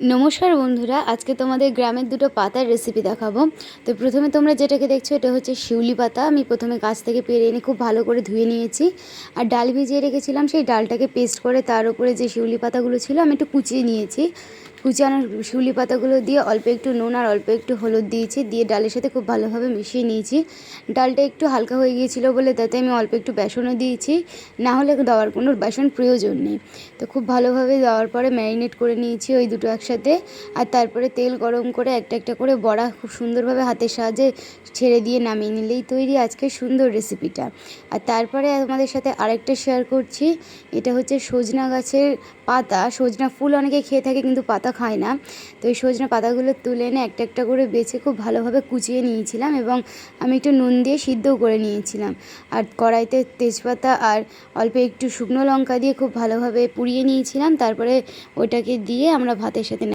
নমস্কার বন্ধুরা, আজকে তোমাদের গ্রামের দুটো পাতার রেসিপি দেখাবো। তো প্রথমে তোমরা যেটাকে দেখছ, এটা হচ্ছে শিউলি পাতা। আমি প্রথমে গাছ থেকে পেরে এনে খুব ভালো করে ধুয়ে নিয়েছি। আর ডাল ভিজিয়ে রেখেছিলাম, সেই ডালটাকে পেস্ট করে তার উপরে যে শিউলি পাতাগুলো ছিল, আমি একটু কুচিয়ে নিয়েছি। কুচানো শিউলি পাতাগুলো দিয়ে অল্প একটু নুন আর অল্প একটু হলুদ দিয়েছি, দিয়ে ডালের সাথে খুব ভালোভাবে মিশিয়ে নিয়েছি। ডালটা একটু হালকা হয়ে গিয়েছিল বলে তাতে আমি অল্প একটু বেসনও দিয়েছি। না হলে দেওয়ার কোনো বেসন প্রয়োজন নেই। তো খুব ভালোভাবে দেওয়ার পরে ম্যারিনেট করে নিয়েছি ওই দুটো একসাথে। আর তারপরে তেল গরম করে একটা একটা করে বড়া খুব সুন্দরভাবে হাতের সাহায্যে ছেড়ে দিয়ে নামিয়ে নিলেই তৈরি আজকে সুন্দর রেসিপিটা। আর তারপরে আমাদের সাথে আরেকটা শেয়ার করছি। এটা হচ্ছে সজনা গাছের পাতা। সজনা ফুল অনেকে খেয়ে থাকে কিন্তু পাতা খায় না। তো এই সজনে পাতাগুলো তুলে এনে একটা একটা করে বেছে খুব ভালোভাবে কুচিয়ে নিয়েছিলাম এবং আমি একটু নুন দিয়ে সিদ্ধও করে নিয়েছিলাম। আর কড়াইতে তেজপাতা আর অল্প একটু শুকনো লঙ্কা দিয়ে খুব ভালোভাবে পুড়িয়ে নিয়েছিলাম। তারপরে ওটাকে দিয়ে আমরা ভাতের সাথে